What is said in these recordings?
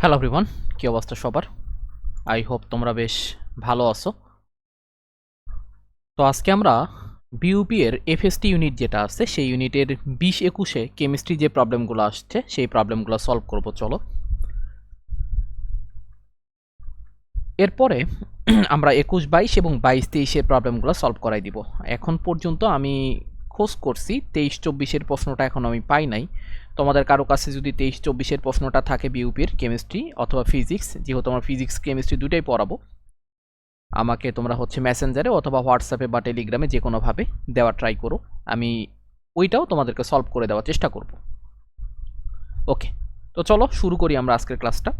Hello everyone কি অবস্থা সবার? আই হোপ তোমরা বেশ ভালো আছো। তো আজকে আমরা বিউপি এর এফএসটি ইউনিট যেটা আছে, সেই ইউনিটের বিশ একুশে কেমিস্ট্রি যে প্রবলেমগুলো আসছে, সেই প্রবলেমগুলো সলভ করব, চলো। এরপরে আমরা একুশ, বাইশ এবং বাইশ, তেইশের প্রবলেমগুলো সলভ করাই দিব। এখন পর্যন্ত আমি খোঁজ করছি তেইশ চব্বিশের প্রশ্নটা এখন আমি পাই নাই। তোমাদের কারও কাছে যদি তেইশ চব্বিশের প্রশ্নটা থাকে বিউপির কেমিস্ট্রি অথবা ফিজিক্স যেহেতু আমার ফিজিক্স কেমিস্ট্রি দুটাই পড়াবো, আমাকে তোমরা হচ্ছে মেসেঞ্জারে অথবা হোয়াটসঅ্যাপে বা টেলিগ্রামে যে কোনোভাবে দেওয়ার ট্রাই করো। আমি ওইটাও তোমাদেরকে সলভ করে দেওয়ার চেষ্টা করব। ওকে তো চলো শুরু করি আমরা আজকের ক্লাসটা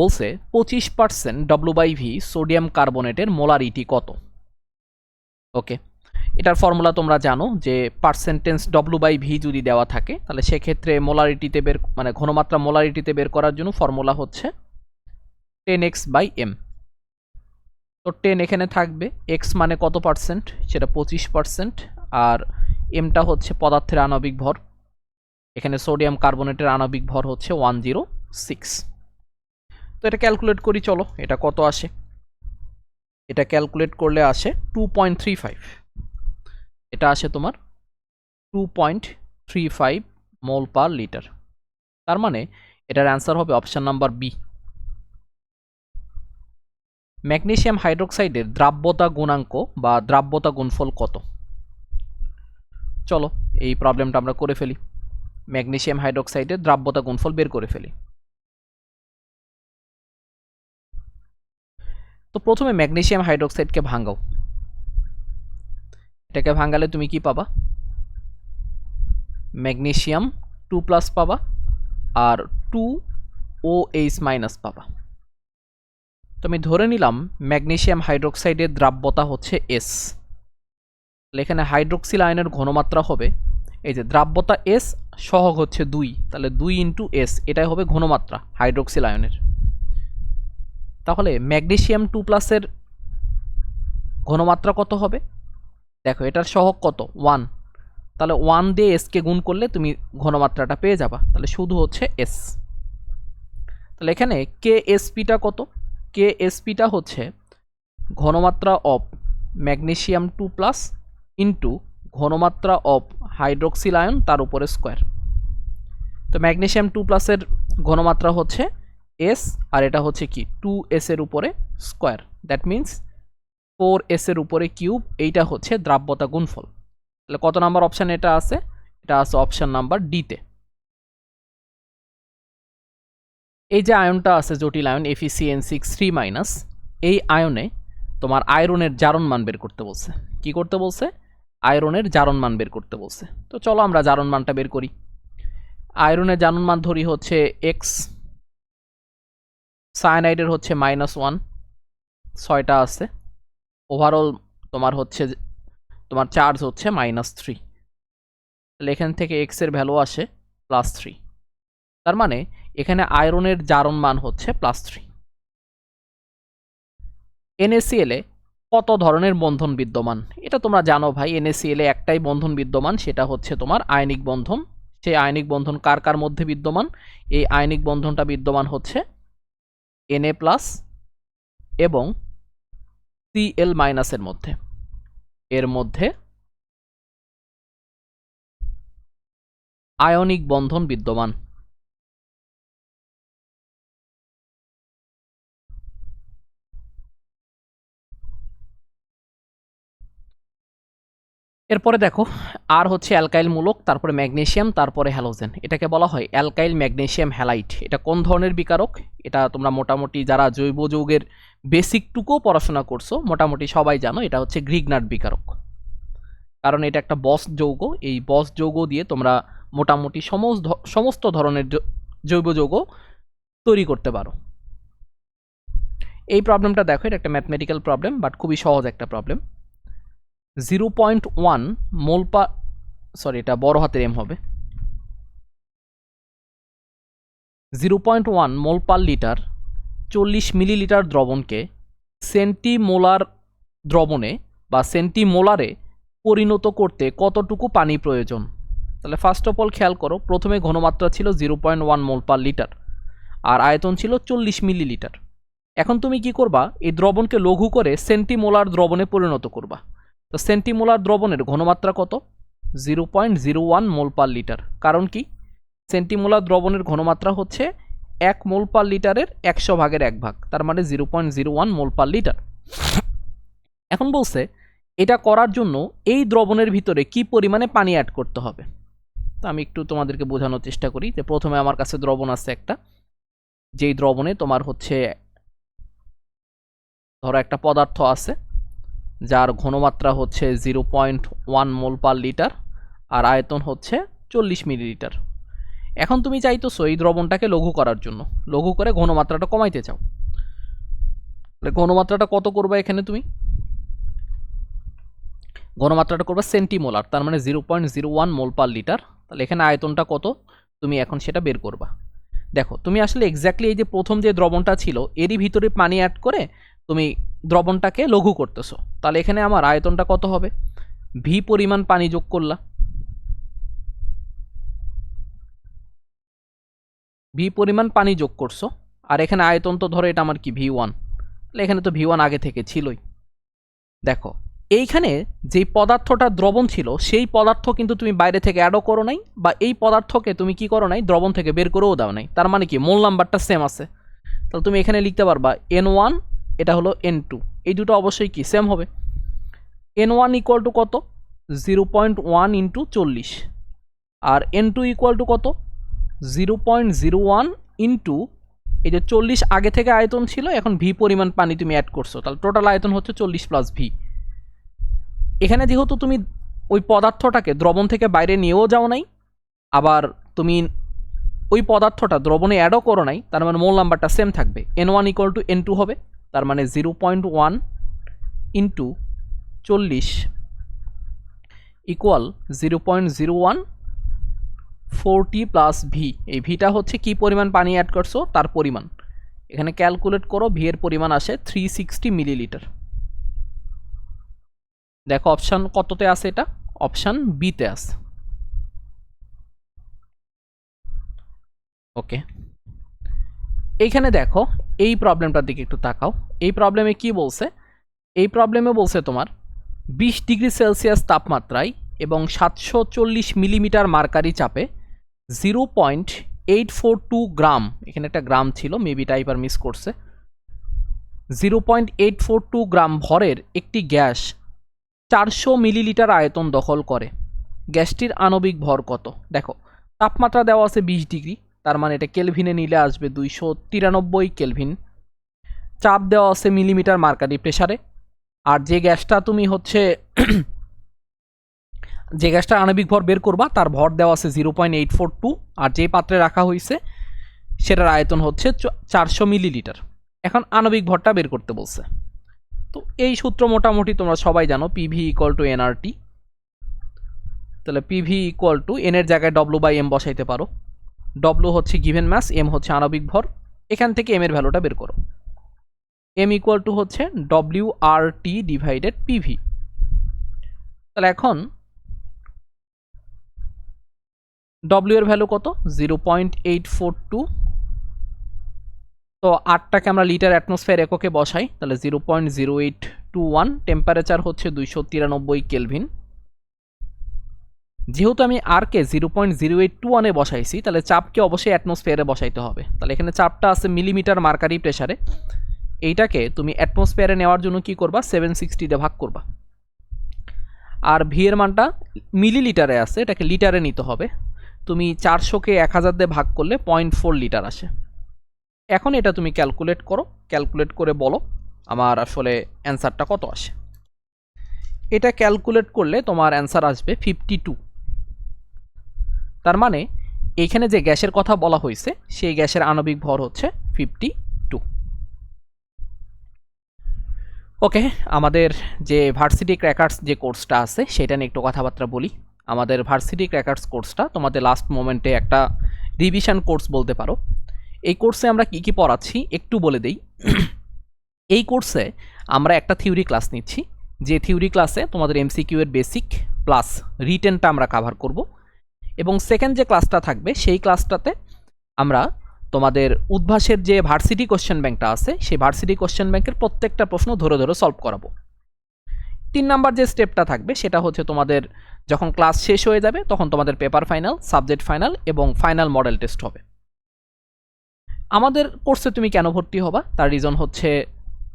বলছে, পঁচিশ percent W by V sodium কার্বনেটের molarity কত? ওকে এটার ফর্মুলা তোমরা জানো যে পার্সেন্টেন্স ডব্লু বাই ভি যদি দেওয়া থাকে, তাহলে সেক্ষেত্রে মোলারিটিতে বের মানে ঘনমাত্রা মোলারিটিতে বের করার জন্য ফর্মুলা হচ্ছে টেন এক্স বাই এম তো টেন এখানে থাকবে এক্স মানে কত পার্সেন্ট সেটা পঁচিশ পার্সেন্ট আর এমটা হচ্ছে পদার্থের আণবিক ভর। এখানে সোডিয়াম কার্বনেটের আণবিক ভর হচ্ছে ওয়ান জিরো সিক্স তো এটা ক্যালকুলেট করি, চলো, এটা কত আসে? এটা ক্যালকুলেট করলে আসে টু পয়েন্ট থ্রি ফাইভ এটা আসে তোমার two point three five mole per litre তার মানে এটার অ্যান্সার হবে অপশান নাম্বার বি ম্যাগনেশিয়াম হাইড্রোক্সাইডের দ্রাব্যতা গুণাঙ্ক বা দ্রাব্যতা গুণফল কত? চলো, এই প্রবলেমটা আমরা করে ফেলি। ম্যাগনেশিয়াম হাইড্রোক্সাইডের দ্রাব্যতা গুণফল বের করে ফেলি। তো প্রথমে ম্যাগনেশিয়াম হাইড্রোক্সাইডকে ভাঙাও। এটাকে ভাঙালে তুমি কি পাবা? ম্যাগনেশিয়াম টু প্লাস পাবা আর টু ও এইচ মাইনাস পাবা। তো আমি ধরে নিলাম ম্যাগনেশিয়াম হাইড্রোক্সাইডের দ্রাব্যতা হচ্ছে এস এখানে হাইড্রোক্সিল আয়নের ঘনমাত্রা হবে, এই যে দ্রাব্যতা এস সহগ হচ্ছে দুই, তাহলে দুই ইন্টু এস এটাই হবে ঘনমাত্রা হাইড্রোক্সিল আয়নের তাহলে ম্যাগনেশিয়াম টু প্লাসের ঘনমাত্রা কত হবে? দেখো, এটার সহগ কত? ওয়ান তাহলে ওয়ান দিয়ে এসকে গুণ করলে তুমি ঘনমাত্রাটা পেয়ে যাবা। তাহলে শুধু হচ্ছে এস তাহলে এখানে কে এসপিটা কত? কে এসপিটা হচ্ছে ঘনমাত্রা of magnesium two plus into ঘনমাত্রা অফ হাইড্রোক্সিল আয়ন তার উপরে স্কোয়ার তো ম্যাগনেশিয়াম টু প্লাসের ঘনমাত্রা হচ্ছে এস আর এটা হচ্ছে কি? টু এসের উপরে square that means four S এর উপরে কিউব, এইটা হচ্ছে দ্রাব্যতা গুণফল। তাহলে কত নাম্বার অপশান এটা আছে? এটা আছে অপশান নাম্বার ডিতে এই যে আয়নটা আছে জটিল আয়ন এফিসিএন সিক্স থ্রি মাইনাস, এই আয়নে তোমার আয়রনের জারণ মান বের করতে বলছে। কি করতে বলছে? আয়রনের জারণ মান বের করতে বলছে। তো চলো আমরা জারণ মানটা বের করি। আয়রনের জারণ মান ধরি হচ্ছে এক্স সায়ানাইডের হচ্ছে মাইনাস ওয়ান ছয়টা আছে। ওভারঅল তোমার হচ্ছে তোমার চার্জ হচ্ছে মাইনাস থ্রি তাহলে এখান থেকে এক্সের ভ্যালু আসে প্লাস থ্রি তার মানে এখানে আয়রনের জারণ মান হচ্ছে প্লাস থ্রি এনএসিএল কত ধরনের বন্ধন বিদ্যমান? এটা তোমরা জানো ভাই এনএসিএলে একটাই বন্ধন বিদ্যমান, সেটা হচ্ছে তোমার আয়নিক বন্ধন। সেই আয়নিক বন্ধন কার কার মধ্যে বিদ্যমান? এই আয়নিক বন্ধনটা বিদ্যমান হচ্ছে এনএ প্লাস এবং সিএল মাইনাসের মধ্যে। এর মধ্যে আয়নিক বন্ধন বিদ্যমান। এরপরে দেখো, আর হচ্ছে অ্যালকাইল মূলক, তারপরে ম্যাগনেশিয়াম, তারপরে হ্যালোজেন। এটাকে বলা হয় অ্যালকাইল ম্যাগনেশিয়াম হ্যালাইট। এটা কোন ধরনের বিকারক? এটা তোমরা মোটামুটি যারা জৈব যৌগের বেসিকটুকুও পড়াশোনা করছ, মোটামুটি সবাই জানো, এটা হচ্ছে গ্রিগনাট বিকারক। কারণ এটা একটা বস যৌগ, এই বস যৌগ দিয়ে তোমরা মোটামুটি সমস্ত সমস্ত ধরনের জৈব যৌগ তৈরি করতে পারো। এই প্রবলেমটা দেখো, এটা একটা ম্যাথমেটিক্যাল প্রবলেম বাট খুবই সহজ একটা problem zero point one mole পা সরি এটা বড় হাতের এম হবে। Zero point one mole per litre চল্লিশ মিলিলিটার দ্রবণকে সেন্টিমোলার দ্রবণে বা সেন্টিমোলারে পরিণত করতে কতটুকু পানি প্রয়োজন? তাহলে ফার্স্ট অফ অল খেয়াল করো, প্রথমে ঘনমাত্রা ছিল zero point one mole per litre আর আয়তন ছিল চল্লিশ মিলিলিটার। এখন তুমি কি করবা? এই দ্রবণকে লঘু করে সেন্টিমোলার দ্রবণে পরিণত করবা। তো সেন্টিমোলার দ্রবণের ঘনমাত্রা কত? Zero point zero one mole per litre. কারণ কি? সেন্টিমোলার দ্রবণের ঘনমাত্রা হচ্ছে এক মোল পার লিটারের একশো ভাগের এক ভাগ। তার মানে zero point zero one mole per litre. এখন বলছে, এটা করার জন্য এই দ্রবণের ভিতরে কি পরিমাণে পানি অ্যাড করতে হবে? তো আমি একটু তোমাদেরকে বোঝানোর চেষ্টা করি যে প্রথমে আমার কাছে দ্রবণ আছে একটা। যেই দ্রবণে তোমার হচ্ছে, ধরো একটা পদার্থ আছে যার ঘনমাত্রা হচ্ছে zero point one mole per litre আর আয়তন হচ্ছে চল্লিশ মিলিলিটার। এখন তুমি চাইতেছো এই দ্রবণটাকে লঘু করার জন্য। লঘু করে ঘনমাত্রাটা কমাইতে চাও। ঘনমাত্রাটা কত করবে এখানে তুমি? ঘনমাত্রাটা করবে সেন্টিমোলার, তার মানে zero point zero one mole per litre. তাহলে এখানে আয়তনটা কত? তুমি এখন সেটা বের করবা। দেখো, তুমি আসলে এক্স্যাক্টলি এই যে প্রথম যে দ্রবণটা ছিল, এরই ভিতরে পানি অ্যাড করে তুমি দ্রবণটাকে লঘু করতেছো। তাহলে এখানে আমার আয়তনটা কত হবে? ভি পরিমাণ পানি যোগ করলা ভি পরিমাণ পানি যোগ করছ। আর এখানে আয়তন তো ধরো এটা আমার কি? ভি ওয়ান তাহলে এখানে তো ভি ওয়ান আগে থেকে ছিলই। দেখো, এইখানে যেই পদার্থটা দ্রবণ ছিল, সেই পদার্থ কিন্তু তুমি বাইরে থেকে অ্যাডও করো নাই, বা এই পদার্থকে তুমি কি করো নাই? দ্রবণ থেকে বের করেও দাও নাই। তার মানে কি? মোল নাম্বারটা সেম আছে। তাহলে তুমি এখানে লিখতে পারবা এন ওয়ান এটা হলো এন টু এই দুটো অবশ্যই কি? সেম হবে। এন ওয়ান ইকুয়াল টু কত? জিরো পয়েন্ট ওয়ান ইন্টু চল্লিশ। আর এন টু ইকুয়াল টু কত? Zero point zero one into এই যে চল্লিশ আগে থেকে আয়তন ছিল, এখন ভি পরিমাণ পানি তুমি অ্যাড করছ। তাহলে টোটাল আয়তন হচ্ছে চল্লিশ প্লাস ভি এখানে যেহেতু তুমি ওই পদার্থটাকে দ্রবণ থেকে বাইরে নিয়েও যাও নাই, আবার তুমি ওই পদার্থটা দ্রবণে অ্যাডও করো নাই, তার মানে মোল নাম্বারটা সেম থাকবে। N one equal to N two হবে। তার মানে জিরো পয়েন্ট ওয়ান ইন্টু চল্লিশ equal zero point zero one forty plus V. এই ভিটা হচ্ছে কি পরিমাণ পানি অ্যাড করছ? তার পরিমাণ। এখানে ক্যালকুলেট করো, ভি এর পরিমাণ আসে থ্রি সিক্সটি মিলিলিটার দেখো অপশান কততে আছে এটা? অপশান বিতে আছে ওকে এইখানে দেখো এই প্রবলেমটার দিকে একটু তাকাও। এই প্রবলেমে কি বলছে? এই প্রবলেমে বলছে তোমার, বিশ ডিগ্রি সেলসিয়াস তাপমাত্রায় এবং সাতশো চল্লিশ মিলিমিটার মার্কারি চাপে zero point eight four two gram, এখানে একটা গ্রাম ছিল মেবি টাইপার মিস করছে zero point eight four two gram ভরের একটি গ্যাস চারশো মিলিলিটার আয়তন দখল করে। গ্যাসটির আণবিক ভর কত? দেখো, তাপমাত্রা দেওয়া আছে বিশ ডিগ্রি তার মানে এটা কেলভিনে নিলে আসবে দুইশো তিরানব্বই কেলভিন। চাপ দেওয়া আছে মিলিমিটার মার্কারি প্রেসারে। আর যে গ্যাসটা তুমি হচ্ছে যে গ্যাসটার আণবিক ভর বের করবা, তার ভর দেওয়া আছে zero point eight four two. আর যে পাত্রে রাখা হয়েছে সেটার আয়তন হচ্ছে চারশো মিলিলিটার। এখন আণবিক ভরটা বের করতে বলছে। তো এই সূত্র মোটামুটি তোমরা সবাই জানো পিভি ইকুয়াল টু এনআরটি তাহলে পিভি ইকুয়াল টু এনের জায়গায় ডব্লু বাই এম বসাইতে পারো। ডব্লু হচ্ছে গিভেন ম্যাস এম হচ্ছে আণবিক ভর। এখান থেকে এম এর ভ্যালুটা বের করো। এম ইকুয়াল টু হচ্ছে W R T divided PV তাহলে এখন ডব্লিউ এর ভ্যালু কত? Zero point eight four two তো আটটাকে আমরা লিটার অ্যাটমসফিয়ার এককে বসাই, তাহলে zero point zero eight two one temperature হচ্ছে দুইশো তিরানব্বই কেলভিন যেহেতু আমি আরকে zero point zero eight two ওয়ানে বসাইছি, তাহলে চাপকে অবশ্যই অ্যাটমসফিয়ারে বসাইতে হবে। তাহলে এখানে চাপটা আছে মিলিমিটার মার্কারি প্রেসারে এইটাকে তুমি অ্যাটমসফিয়ারে নেওয়ার জন্য কি করবা? সেভেন সিক্সটিতে ভাগ করবা। আর ভি এর মানটা মিলিলিটারে আছে, এটাকে লিটারে নিতে হবে। তুমি চারশোকে এক হাজার দিয়ে ভাগ করলে পয়েন্ট ফোর লিটার আসে। এখন এটা তুমি ক্যালকুলেট করো। ক্যালকুলেট করে বলো আমার আসলে অ্যান্সারটা কত আসে। এটা ক্যালকুলেট করলে তোমার অ্যান্সার আসবে ফিফটি টু তার মানে এখানে যে গ্যাসের কথা বলা হয়েছে, সেই গ্যাসের আণবিক ভর হচ্ছে ফিফটি টু ওকে আমাদের যে ভার্সিটি ক্র্যাকার্স যে কোর্সটা আছে, সেটা নিয়ে একটু কথাবার্তা বলি। আমাদের ভার্সিটি ক্র্যাকার্স কোর্সটা তোমাদের লাস্ট মোমেন্টে একটা রিভিশন কোর্স বলতে পারো। এই কোর্সে আমরা কি কি পড়াচ্ছি, একটু বলে দেই। এই কোর্সে আমরা একটা থিওরি ক্লাস নিচ্ছি। যে থিওরি ক্লাসে তোমাদের এমসিকিউ এর বেসিক প্লাস রিটেনটা আমরা কাভার করব। এবং সেকেন্ড যে ক্লাসটা থাকবে, সেই ক্লাসটাতে আমরা তোমাদের উদ্ভাসের যে ভার্সিটি কোশ্চেন ব্যাংকটা আছে, সেই ভার্সিটি কোশ্চেন ব্যাংকের প্রত্যেকটা প্রশ্ন ধরে ধরে সলভ করাবো। তিন নাম্বার যে স্টেপটা থাকবে, সেটা হচ্ছে তোমাদের যখন ক্লাস শেষ হয়ে যাবে, তখন তোমাদের পেপার ফাইনাল সাবজেক্ট ফাইনাল এবং ফাইনাল মডেল টেস্ট হবে। আমাদের কোর্সে তুমি কেন ভর্তি হবা? তার রিজন হচ্ছে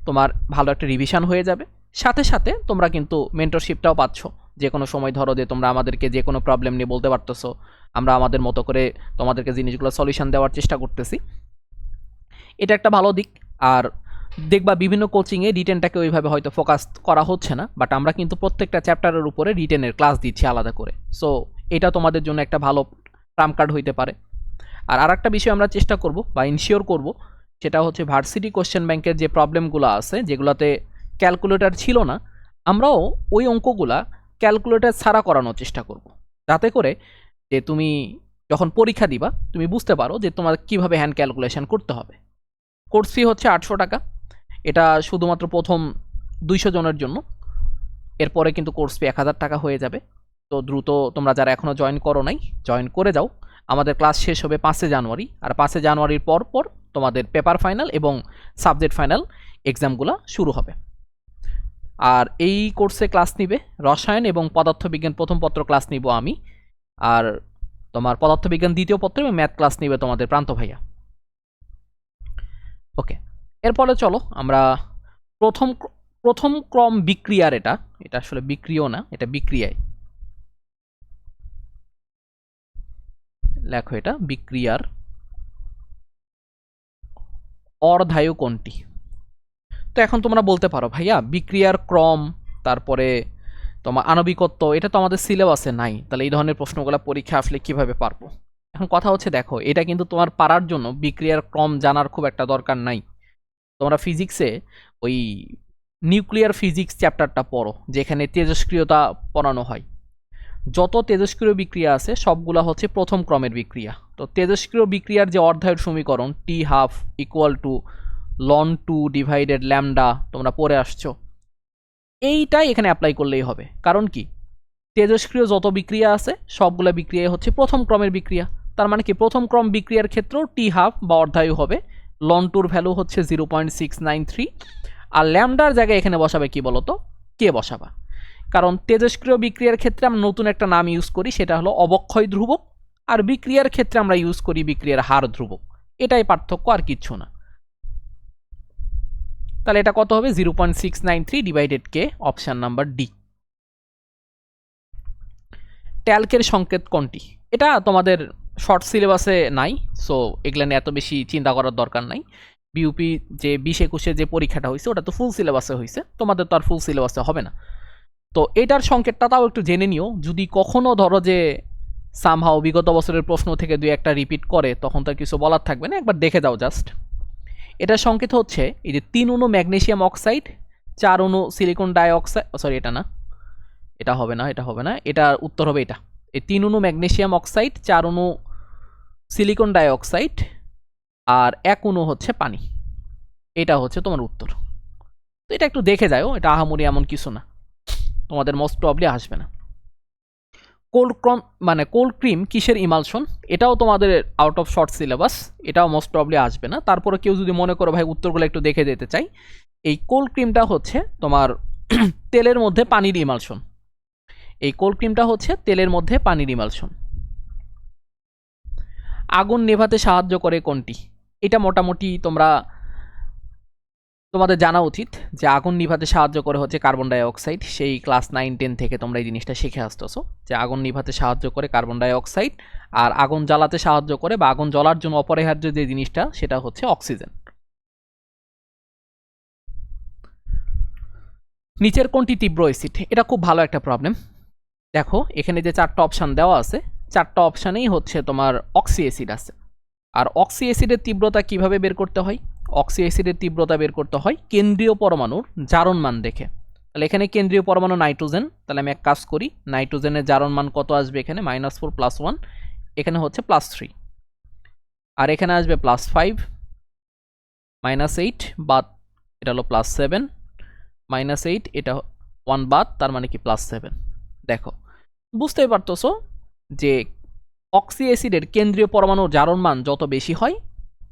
তোমার ভালো একটা রিভিশন হয়ে যাবে। সাথে সাথে তোমরা কিন্তু মেন্টরশিপটাও পাচ্ছ। যে কোনো সময় ধরো যে তোমরা আমাদেরকে যে কোনো প্রবলেম নিয়ে বলতে পারতেছো, আমরা আমাদের মতো করে তোমাদেরকে জিনিসগুলো সলিউশন দেওয়ার চেষ্টা করতেছি। এটা একটা ভালো দিক, আর দেখবা বিভিন্ন কোচিংয়ে রিটেনটাকে ওইভাবে হয়তো ফোকাস করা হচ্ছে না বাট আমরা কিন্তু প্রত্যেকটা চ্যাপ্টারের উপরে রিটেনের ক্লাস দিচ্ছি আলাদা করে। সো এটা তোমাদের জন্য একটা ভালো ট্রাম কার্ড হইতে পারে। আর আর একটা বিষয় আমরা চেষ্টা করব বা ইনশিওর করব, সেটা হচ্ছে ভার্সিটি কোশ্চেন ব্যাংকের যে প্রবলেমগুলো আছে, যেগুলোতে ক্যালকুলেটর ছিল না, আমরাও ওই অঙ্কগুলা ক্যালকুলেটর ছাড়া করানোর চেষ্টা করব। যাতে করে যে তুমি যখন পরীক্ষা দিবা, তুমি বুঝতে পারো যে তোমার কীভাবে হ্যান্ড ক্যালকুলেশন করতে হবে। কোর্স ফি হচ্ছে আটশো টাকা। এটা শুধুমাত্র প্রথম দুইশো জনের জন্য। এরপরে কিন্তু কোর্স ফি এক হাজার টাকা হয়ে যাবে। তো দ্রুত তোমরা যারা এখনও জয়েন করো নাই জয়েন করে যাও। আমাদের ক্লাস শেষ হবে পাঁচে জানুয়ারি। আর পাঁচে জানুয়ারির পর পর তোমাদের পেপার ফাইনাল এবং সাবজেক্ট ফাইনাল এক্সামগুলো শুরু হবে। আর এই কোর্সে ক্লাস নিবে রসায়ন এবং পদার্থবিজ্ঞান, প্রথম পত্র ক্লাস নিব আমি। আর তোমার পদার্থবিজ্ঞান দ্বিতীয় পত্র এবং ম্যাথ ক্লাস নিবে তোমাদের প্রান্ত ভাইয়া। ওকে এরপরে চলো আমরা প্রথম প্রথম ক্রম বিক্রিয়ার এটা। এটা আসলে বিক্রিয় না, এটা বিক্রিয়ায়। লেখো এটা, বিক্রিয়ার অর্ধায়ু কোনটি? তো এখন তোমরা বলতে পারো, ভাইয়া, বিক্রিয়ার ক্রম, তারপরে তোমার আণবিকত্ব, এটা তো আমাদের সিলেবাসে নাই। তাহলে এই ধরনের প্রশ্নগুলো পরীক্ষা আসলে কীভাবে পারব? এখন কথা হচ্ছে, দেখো, এটা কিন্তু তোমার পারার জন্য বিক্রিয়ার ক্রম জানার খুব একটা দরকার নাই। তোমরা ফিজিক্সে ওই নিউক্লিয়ার ফিজিক্স চ্যাপ্টারটা পড়ো, যেখানে তেজস্ক্রিয়তা পড়ানো হয়। যত তেজস্ক্রিয় বিক্রিয়া আছে, সবগুলা হচ্ছে প্রথম ক্রমের বিক্রিয়া। তো তেজস্ক্রিয় বিক্রিয়ার যে অর্ধায়ুর সমীকরণ টি half equal to ln two divided lambda তোমরা পড়ে আসছো। এইটাই এখানে অ্যাপ্লাই করলেই হবে। কারণ কি? তেজস্ক্রিয় যত বিক্রিয়া আছে, সবগুলা বিক্রিয়া হচ্ছে প্রথম ক্রমের বিক্রিয়া। তার মানে কি? প্রথম ক্রম বিক্রিয়ার ক্ষেত্রেও টি হাফ বা অর্ধায়ু হবে। লন টুর ভ্যালু হচ্ছে zero point six nine three আর ল্যামডার জায়গায় এখানে বসাবে কি বলতো? কে বসাবা? কারণ তেজস্ক্রিয় বিক্রিয়ার ক্ষেত্রে আমরা নতুন একটা নাম ইউজ করি, সেটা হলো অবক্ষয় ধ্রুবক। আর বিক্রিয়ার ক্ষেত্রে আমরা ইউজ করি বিক্রিয়ার হার ধ্রুবক। এটাই পার্থক্য আর কিচ্ছু না। তাহলে এটা কত হবে? Zero point six nine three কে অপশান নাম্বার ডি ট্যালকের সংকেত কোনটি? এটা তোমাদের শর্ট সিলেবাসে নাই সো এগুলো নিয়ে এত বেশি চিন্তা করার দরকার নাই। বিউপি যে বিশ একুশে যে পরীক্ষাটা হয়েছে, ওটা তো ফুল সিলেবাসে হয়েছে, তোমাদের তো আর ফুল সিলেবাসে হবে না। তো এটার সংকেতটা তাও একটু জেনে নিও, যদি কখনো ধরো যে সামহাও বিগত বছরের প্রশ্ন থেকে দুই একটা রিপিট করে, তখন তো কিছু বলার থাকবে না, একবার দেখে দাও জাস্ট এটার সংকেত হচ্ছে এই যে তিন অনু ম্যাগনেশিয়াম অক্সাইড, চার অনু সিলিকন ডাইঅক্সাইড সরি, এটা না, এটা হবে না, এটা হবে না, এটার উত্তর হবে এটা। এই তিন অনু ম্যাগনেশিয়াম অক্সাইড, চার অনু সিলিকন ডাইঅক্সাইড, আর এক অনু হচ্ছে পানি। এটা হচ্ছে তোমার উত্তর। তো এটা একটু দেখে যাও এটা আহামরি এমন কিছু না। তোমাদের মোস্ট প্রবলি আসবে না। কোল্ড ক্রম মানে কোল্ড ক্রিম কিসের ইমালশন এটাও তোমাদের আউট অফ শর্ট সিলেবাস এটাও মোস্ট প্রবলি আসবে না। তারপরে কেউ যদি মনে করো, ভাই, উত্তরগুলো একটু দেখে যেতে চাই এই কোল্ড ক্রিমটা হচ্ছে তোমার তেলের মধ্যে পানির ইমালশন এই কোল্ড ক্রিমটা হচ্ছে তেলের মধ্যে পানির ইমালশন আগুন নেভাতে সাহায্য করে কোনটি? এটা মোটামুটি তোমরা তোমাদের জানা উচিত যে আগুন নিভাতে সাহায্য করে হচ্ছে কার্বন ডাই অক্সাইড সেই ক্লাস নাইন টেন থেকে তোমরা এই জিনিসটা শিখে আসতেছো, যে আগুন নিভাতে সাহায্য করে কার্বন ডাই অক্সাইড আর আগুন জ্বালাতে সাহায্য করে বা আগুন জ্বলার জন্য অপরিহার্য যে জিনিসটা, সেটা হচ্ছে অক্সিজেন নিচের কোনটি তীব্র অ্যাসিড এটা খুব ভালো একটা প্রবলেম দেখো, এখানে যে চারটা অপশান দেওয়া আছে, চারটা অপশানেই হচ্ছে তোমার অক্সি অ্যাসিড আছে। আর অক্সি অ্যাসিডের তীব্রতা কীভাবে বের করতে হয়? অক্সি অ্যাসিডের তীব্রতা বের করতে হয় কেন্দ্রীয় পরমাণুর জারণ মান দেখে। তাহলে এখানে কেন্দ্রীয় পরমাণু নাইট্রোজেন, তাহলে আমি এক কাজ করি, নাইট্রোজেনের জারণ মান কত আসবে এখানে? মাইনাস ফোর প্লাস ওয়ান, এখানে হচ্ছে প্লাস থ্রি। আর এখানে আসবে প্লাস ফাইভ, মাইনাস এইট বাদ, এটা হলো প্লাস সেভেন, মাইনাস এইট, এটা ওয়ান বাদ, তার মানে কি প্লাস সেভেন। দেখো, বুঝতেই পারতেছো যে অক্সি অ্যাসিডের কেন্দ্রীয় পরমাণুর জারণ মান যত বেশি হয়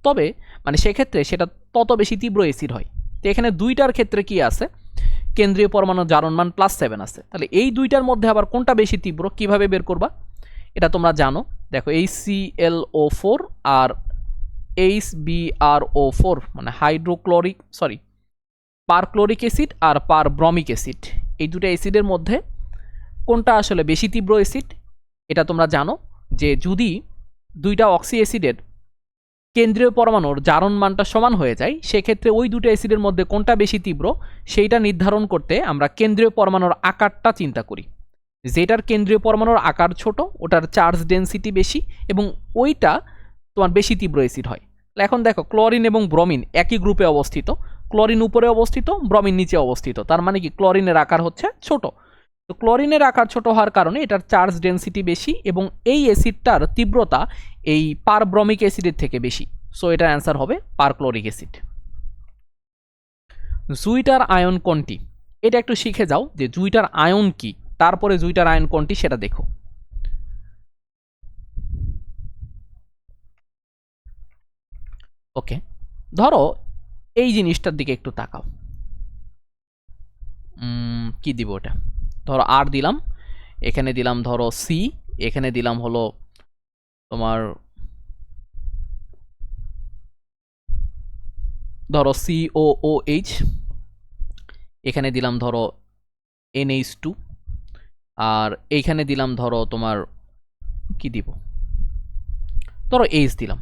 তবে মানে সেক্ষেত্রে সেটা তত বেশি তীব্র অ্যাসিড হয়। তো এখানে দুইটার ক্ষেত্রে কি আছে? কেন্দ্রীয় পরমাণু জারণ মান প্লাস সেভেন আছে। তাহলে এই দুইটার মধ্যে আবার কোনটা বেশি তীব্র, কীভাবে বের করবা? এটা তোমরা জানো। দেখো এই সি এল ও ফোর আর এইচ বি ও ফোর মানে হাইড্রোক্লোরিক সরি পারক্লোরিক অ্যাসিড আর পার ব্রমিক অ্যাসিড এই দুটো অ্যাসিডের মধ্যে কোনটা আসলে বেশি তীব্র অ্যাসিড এটা তোমরা জানো যে যদি দুইটা অক্সি অ্যাসিডের কেন্দ্রীয় পরমাণুর জারণ মানটা সমান হয়ে যায়, সেক্ষেত্রে ওই দুটো অ্যাসিডের মধ্যে কোনটা বেশি তীব্র, সেইটা নির্ধারণ করতে আমরা কেন্দ্রীয় পরমাণুর আকারটা চিন্তা করি। যেটার কেন্দ্রীয় পরমাণুর আকার ছোট, ওটার চার্জ ডেনসিটি বেশি এবং ওইটা তোমার বেশি তীব্র অ্যাসিড হয়। এখন দেখো, ক্লোরিন এবং ব্রমিন একই গ্রুপে অবস্থিত। ক্লোরিন উপরে অবস্থিত, ব্রমিন নিচে অবস্থিত। তার মানে কি, ক্লোরিনের আকার হচ্ছে ছোট। তো ক্লোরিনের আকার ছোট হওয়ার কারণে এটার চার্জ ডেনসিটি বেশি এবং এই অ্যাসিডটার তীব্রতা এই পারব্রমিক অ্যাসিডের থেকে বেশি। সো এটার অ্যান্সার হবে পারক্লোরিক অ্যাসিড। জুইটার আয়ন কোনটি? এটা একটু শিখে যাও যে জুইটার আয়ন কি, তারপরে জুইটার আয়ন কোনটি সেটা দেখো। ওকে, ধরো এই জিনিসটার দিকে একটু তাকাও। কি দিব ওটা? ধরো আর দিলাম, এখানে দিলাম ধরো সি এখানে দিলাম হলো তোমার ধরো সি ও ও এইচ এখানে দিলাম ধরো এন এইচ টু আর এইখানে দিলাম ধরো তোমার কি দিব? ধরো এইচ দিলাম।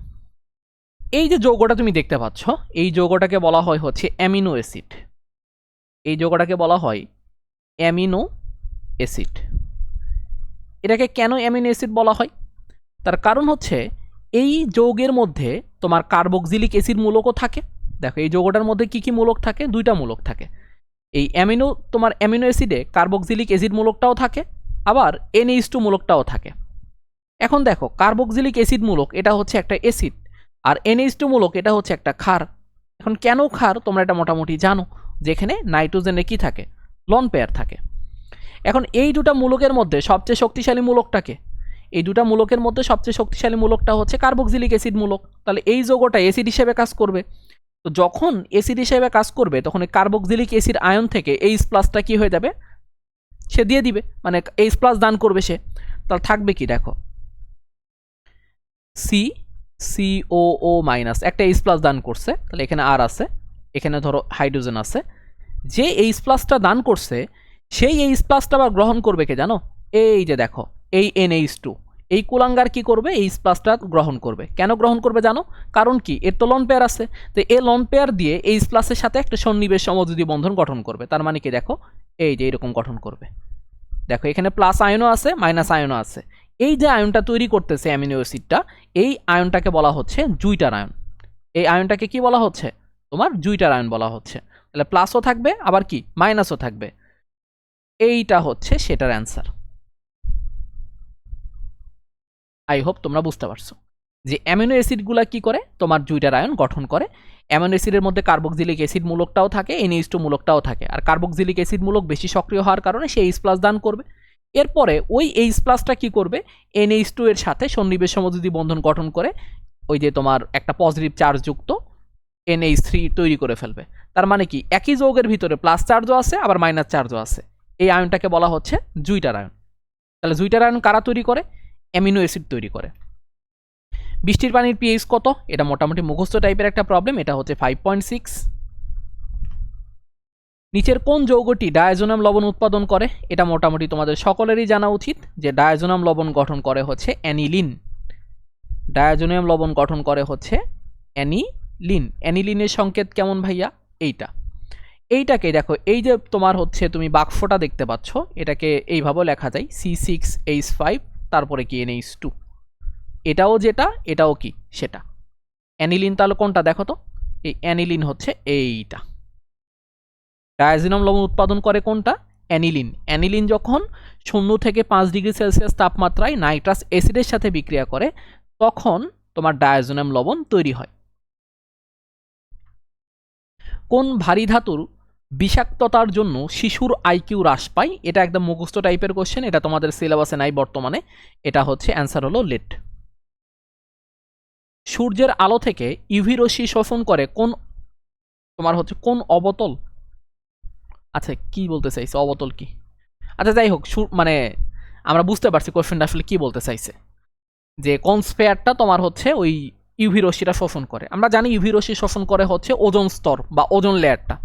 এই যে যৌগটা তুমি দেখতে পাচ্ছ, এই যৌগটাকে বলা হয় হচ্ছে অ্যামিনো অ্যাসিড এই যৌগটাকে বলা হয় অ্যামিনো অ্যাসিড। এটাকে কেন অ্যামিনো অ্যাসিড বলা হয়? তার কারণ হচ্ছে, এই যৌগের মধ্যে তোমার কার্বক্সিলিক অ্যাসিড মূলকও থাকে। দেখো, এই যৌগটার মধ্যে কি কি মূলক থাকে? দুইটা মূলক থাকে। এই অ্যামিনো, তোমার অ্যামিনো অ্যাসিডে কার্বক্সিলিক অ্যাসিড মূলকটাও থাকে, আবার এনএইচ টু মূলকটাও থাকে। এখন দেখো, কার্বক্সিলিক অ্যাসিড মূলক, এটা হচ্ছে একটা অ্যাসিড, আর এনএইচ টু মূলক, এটা হচ্ছে একটা ক্ষার। এখন কেন ক্ষার? তোমরা এটা মোটামুটি জানো, যেখানে নাইট্রোজেনে কি থাকে? লন পেয়ার থাকে। এখন এই দুটা মূলকের মধ্যে সবচেয়ে শক্তিশালী মূলকটাকে এই দুটা মূলকের মধ্যে সবচেয়ে শক্তিশালী মূলকটা হচ্ছে কার্বক্সিলিক অ্যাসিড মূলক। তাহলে এই যৌগটা অ্যাসিড হিসেবে কাজ করবে। তো যখন অ্যাসিড হিসেবে কাজ করবে, তখন এই কার্বক্সিলিক অ্যাসিড আয়ন থেকে এইচ প্লাসটা কী হয়ে যাবে? সে দিয়ে দিবে। মানে এইচ প্লাস দান করবে সে। তাহলে থাকবে কি দেখো? C C O O minus একটা এইচ প্লাস দান করছে। তাহলে এখানে আর আছে। এখানে ধরো হাইড্রোজেন আছে। যে এইচ প্লাসটা দান করছে সেই এইচ প্লাসটা আবার গ্রহণ করবে কে জানো? এই যে দেখো, এই এন এইচ টু এই কুলাঙ্গার কি করবে? এইচ প্লাসটা গ্রহণ করবে। কেন গ্রহণ করবে জানো? কারণ কি? এর তো লন পেয়ার আছে। তো এই লন পেয়ার দিয়ে এইচ প্লাসের সাথে একটা সন্নিবেশ সমযোজী বন্ধন গঠন করবে। তার মানে কি দেখো? এই যে এরকম গঠন করবে। দেখো, এখানে প্লাস আয়নও আছে মাইনাস আয়নও আছে। এই যে আয়নটা তৈরি করতেছে অ্যামিনো অ্যাসিডটা এই আয়নটাকে বলা হচ্ছে জুইটার আয়ন এই আয়নটাকে কি বলা হচ্ছে? তোমার জুইটার আয়ন বলা হচ্ছে। তাহলে প্লাসও থাকবে, আবার কি? মাইনাসও থাকবে। এইটা হচ্ছে সেটার অ্যান্সার আই হোপ তোমরা বুঝতে পারছ যে অ্যামিনো অ্যাসিডগুলা কি করে? তোমার জুইটার আয়ন গঠন করে। অ্যামিনো অ্যাসিডের মধ্যে কার্বক্সিলিক অ্যাসিড মূলকটাও থাকে এনএইচ টু মূলকটাও থাকে। আর কার্বক্সিলিক অ্যাসিড মূলক বেশি সক্রিয় হওয়ার কারণে সে এইচ প্লাস দান করবে। এরপরে ওই এইচ প্লাসটা কী করবে? এনএইচ টু এর সাথে সন্নিবেশ সমযোজী বন্ধন গঠন করে, ওই যে তোমার একটা পজিটিভ চার্জ যুক্ত এনএইচ থ্রি তৈরি করে ফেলবে। তার মানে কি? একই যৌগের ভিতরে প্লাস চার্জও আছে, আবার মাইনাস চার্জও আছে। এই আয়নটাকে বলা হচ্ছে জুইটার আয়ন। তাহলে জুইটার আয়ন কারা তৈরি করে? অ্যামিনো অ্যাসিড তৈরি করে। বৃষ্টির পানির পিএইচ কত? এটা মোটামুটি মুখস্থ টাইপের একটা প্রবলেম এটা হচ্ছে ফাইভ পয়েন্ট সিক্স নিচের কোন যৌগটি ডায়াজোনাম লবণ উৎপাদন করে? এটা মোটামুটি তোমাদের সকলেরই জানা উচিত যে ডায়াজোনাম লবণ গঠন করে হচ্ছে অ্যানিলিন। ডায়াজোনিয়াম লবণ গঠন করে হচ্ছে অ্যানিলিন। অ্যানিলিনের সংকেত কেমন ভাইয়া? এইটা। এইটাকে দেখো, এই যে তোমার হচ্ছে তুমি বাক্সটা দেখতে পাচ্ছ, এটাকে এইভাবে লেখা যায় সি সিক্স এইচ ফাইভ তারপরে কি এনএইচ টু এটাও যেটা, এটাও কি? সেটা। অ্যানিলিন তাহলে কোনটা দেখো তো? এই অ্যানিলিন হচ্ছে এইটা। ডায়াজিনাম লবণ উৎপাদন করে কোনটা? অ্যানিলিন। অ্যানিলিন যখন শূন্য থেকে পাঁচ ডিগ্রি সেলসিয়াস তাপমাত্রায় নাইট্রাস অ্যাসিডের সাথে বিক্রিয়া করে, তখন তোমার ডায়াজোনাম লবণ তৈরি হয়। কোন ভারী ধাতুর বিষাক্ততার জন্য শিশুর আইকিউ হ্রাস পায়। এটা একদম মুখস্থ টাইপের কোশ্চেন এটা তোমাদের সিলেবাসে নাই বর্তমানে। এটা হচ্ছে অ্যান্সার হলো লেট সূর্যের আলো থেকে ইউভি রশ্মি শোষণ করে কোন, তোমার হচ্ছে কোন অবতল? আচ্ছা কি বলতে চাইছে? অবতল কি? আচ্ছা যাই হোক মানে আমরা বুঝতে পারছি কোশ্চেনটা আসলে কি বলতে চাইছে। যে কোন স্পেয়ারটা তোমার হচ্ছে ওই ইউভি রশ্মিটা শোষণ করে? আমরা জানি ইউভি রশ্মি শোষণ করে হচ্ছে ওজন স্তর বা ওজন লেয়ারটা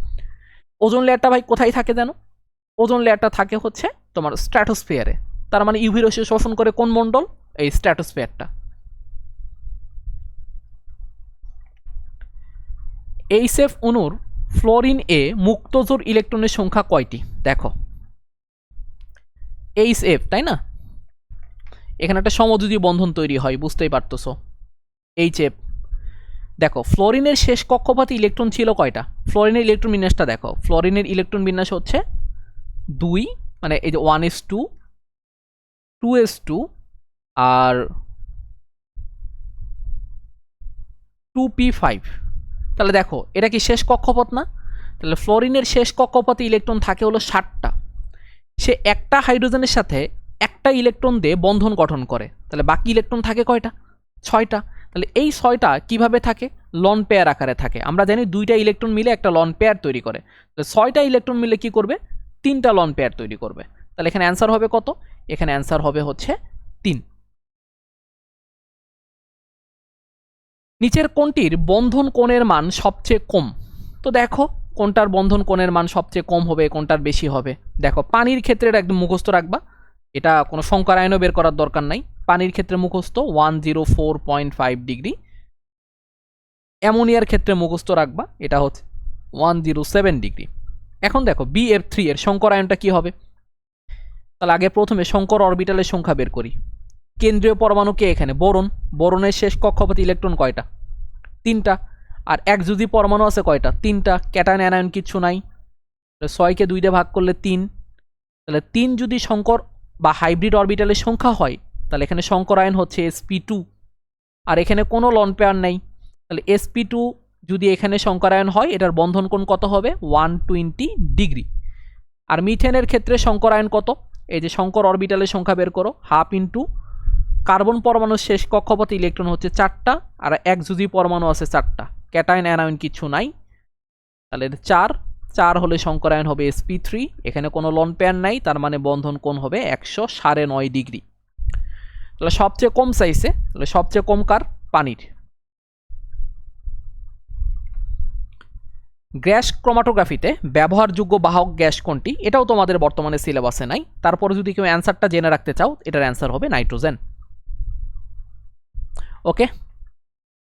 ওজন লেয়ারটা ভাই কোথায় থাকে জানো? ওজন লেয়ারটা থাকে হচ্ছে তোমার স্ট্র্যাটোস্ফিয়ারে তার মানে ইউভি শোষণ করে কোন মণ্ডল? এই স্ট্র্যাটোস্ফিয়ারটা এইচএফ অণুর ফ্লোরিন এ মুক্তজোর ইলেকট্রনের সংখ্যা কয়টি? দেখো। এইচ এফ তাই না? এখানে একটা সমযোজী বন্ধন তৈরি হয়, বুঝতেই পারতেছো। এইচ এফ দেখো ফ্লোরিনের শেষ কক্ষপথে ইলেকট্রন ছিল কয়টা? ফ্লোরিনের ইলেকট্রন বিন্যাসটা দেখো ফ্লোরিনের ইলেকট্রন বিন্যাস হচ্ছে দুই মানে এই যে one S two two S two আর টু পি ফাইভ তাহলে দেখো, এটা কি শেষ কক্ষপথ না? তাহলে ফ্লোরিনের শেষ কক্ষপথে ইলেকট্রন থাকে হলো ষাটটা। সে একটা হাইড্রোজেনের সাথে একটা ইলেকট্রন দিয়ে বন্ধন গঠন করে। তাহলে বাকি ইলেকট্রন থাকে কয়টা? ছয়টা। তাহলে এই ছয়টা কীভাবে থাকে? লন পেয়ার আকারে থাকে। আমরা জানি দুইটা ইলেকট্রন মিলে একটা লন পেয়ার তৈরি করে। তাহলে ছয়টা ইলেকট্রন মিলে কি করবে? তিনটা লন পেয়ার তৈরি করবে। তাহলে এখানে অ্যান্সার হবে কত? এখানে অ্যান্সার হবে হচ্ছে তিন। নিচের কোনটির বন্ধন কোণের মান সবচেয়ে কম। তো দেখো কোনটার বন্ধন কোণের মান সবচেয়ে কম হবে কোনটার বেশি হবে। দেখো, পানির ক্ষেত্রে একদম মুখস্থ রাখবা। এটা কোনো সংকরায়নও বের করার দরকার নাই। পানির ক্ষেত্রে মুখস্থ one zero four point five degree অ্যামোনিয়ার ক্ষেত্রে মুখস্থ রাখবা, এটা হচ্ছে ওয়ান জিরো সেভেন ডিগ্রি এখন দেখো বি এফ থ্রি এর সংকরায়নটা কি হবে? তাহলে আগে প্রথমে শঙ্কর অরবিটালের সংখ্যা বের করি। কেন্দ্রীয় পরমাণু কে এখানে? বোরন। বোরনের শেষ কক্ষপথে ইলেকট্রন কয়টা? তিনটা। আর এক যদি পরমাণু আছে কয়টা? তিনটা। ক্যাটায়ন অ্যানায়ন কিচ্ছু নাই। ছয়কে দুইটা ভাগ করলে তিন। তাহলে তিন যদি শঙ্কর বা হাইব্রিড অরবিটালের সংখ্যা হয় তাহলে এখানে সংকরায়ন হচ্ছে এসপি টু আর এখানে কোনো লন পেয়ার নেই। তাহলে এসপি টু যদি এখানে সংকরায়ন হয়, এটার বন্ধন কোণ কত হবে? ওয়ান টোয়েন্টি ডিগ্রি আর মিথেনের ক্ষেত্রে সংকরায়ন কত? এই যে শঙ্কর অরবিটালের সংখ্যা বের করো হাফ ইন্টু কার্বন পরমাণুর শেষ কক্ষপথে ইলেকট্রন হচ্ছে চারটা, আর এক যুজি পরমাণু আছে চারটা। ক্যাটায়ন অ্যানায়ন কিছু নাই। তাহলে চার। চার হলে সংকরায়ন হবে এসপি থ্রি এখানে কোনো লন পেয়ার নাই, তার মানে বন্ধন কোণ হবে একশো সাড়ে নয় ডিগ্রি তাহলে সবচেয়ে কম চাইছে তাহলে সবচেয়ে কম কার? পানির। গ্যাস ক্রোমাটোগ্রাফিতে ব্যবহারযোগ্য বাহক গ্যাস কোনটি? এটাও তোমাদের বর্তমানে সিলেবাসে নাই। তারপরে যদি কেউ অ্যান্সারটা জেনে রাখতে চাও, এটার অ্যান্সার হবে নাইট্রোজেন ওকে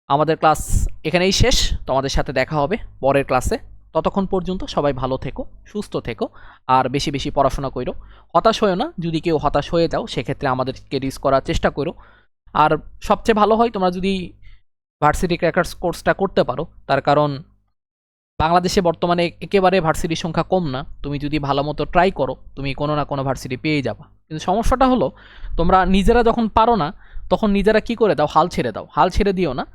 আমাদের ক্লাস এখানেই শেষ। তোমাদের সাথে দেখা হবে পরের ক্লাসে ততক্ষণ পর্যন্ত সবাই ভালো থেকো, সুস্থ থেকো, আর বেশি বেশি পড়াশোনা করো। হতাশ হয়েও না, যদি কেউ হতাশ হয়ে যাও, সেক্ষেত্রে আমাদেরকে রিস করার চেষ্টা করো। আর সবচেয়ে ভালো হয়, তোমরা যদি ভার্সিটি ক্র্যাকার্স কোর্সটা করতে পারো, তার কারণ বাংলাদেশে বর্তমানে একেবারে ভার্সিটির সংখ্যা কম না। তুমি যদি ভালো মতো ট্রাই করো, তুমি কোনো না কোনো ভার্সিটি পেয়ে যাবা। কিন্তু সমস্যাটা হলো, তোমরা নিজেরা যখন পারো না, তখন নিজেরা কি করে দাও? হাল ছেড়ে দাও। হাল ছেড়ে দিও না।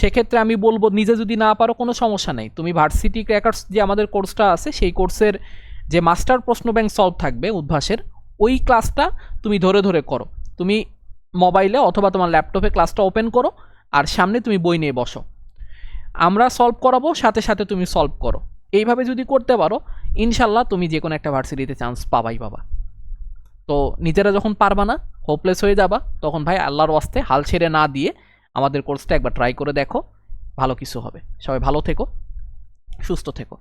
সেক্ষেত্রে আমি বলব, নিজে যদি না পারো কোনো সমস্যা নেই। তুমি ভার্সিটি ক্র্যাকার্স যে আমাদের কোর্সটা আছে, সেই কোর্সের যে মাস্টার প্রশ্ন ব্যাংক সলভ থাকবে উদ্ভাসের, ওই ক্লাসটা তুমি ধরে ধরে করো। তুমি মোবাইলে অথবা তোমার ল্যাপটপে ক্লাসটা ওপেন করো আর সামনে তুমি বই নিয়ে বসো। আমরা সলভ করাবো, সাথে সাথে তুমি সলভ করো। এইভাবে যদি করতে পারো, ইনশাল্লাহ তুমি যে কোনো একটা ভার্সিটিতে চান্স পাবাই পাবা তো নিজেরা যখন পারবা না হোপলেস হয়ে যাবা, তখন ভাই আল্লাহর ওয়াস্তে হাল ছেড়ে না দিয়ে আমাদের কোর্সটা একবার ট্রাই করে দেখো ভালো কিছু হবে। সবাই ভালো থেকো সুস্থ থেকো।